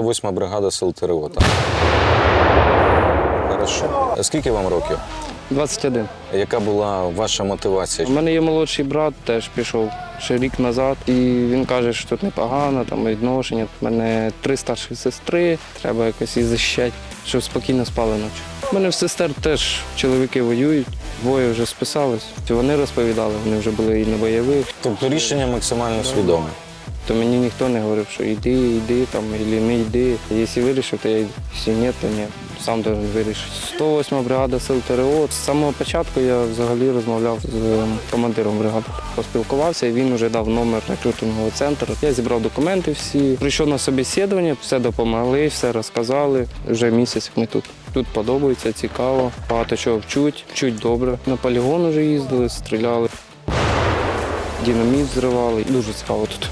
108 бригада сил ТРО, так? Хорошо. Скільки вам років? 21. Яка була ваша мотивація? У мене є молодший брат, теж пішов ще рік назад, і він каже, що тут непогано, там відношення. У мене три старші сестри, треба якось їх захищати, щоб спокійно спали ночі. У мене в сестер теж чоловіки воюють, двоє вже списались. Вони розповідали, вони вже були і на бойових. Тобто рішення максимально свідоме. То мені ніхто не говорив, що йди, йди там, або не йди. Якщо вирішив, то я йду. Якщо ні, то ні. Сам должен вирішити. 108 бригада сил ТРО. З самого початку я взагалі розмовляв з е, командиром бригади. Поспілкувався, і він вже дав номер рекрутингового центру. Я зібрав документи всі. Прийшов на собеседування, все допомогли, все розказали. Вже місяць ми тут. Тут подобається, цікаво, багато чого вчуть, вчуть добре. На полігон вже їздили, стріляли, динаміт зривали. Дуже цікаво тут.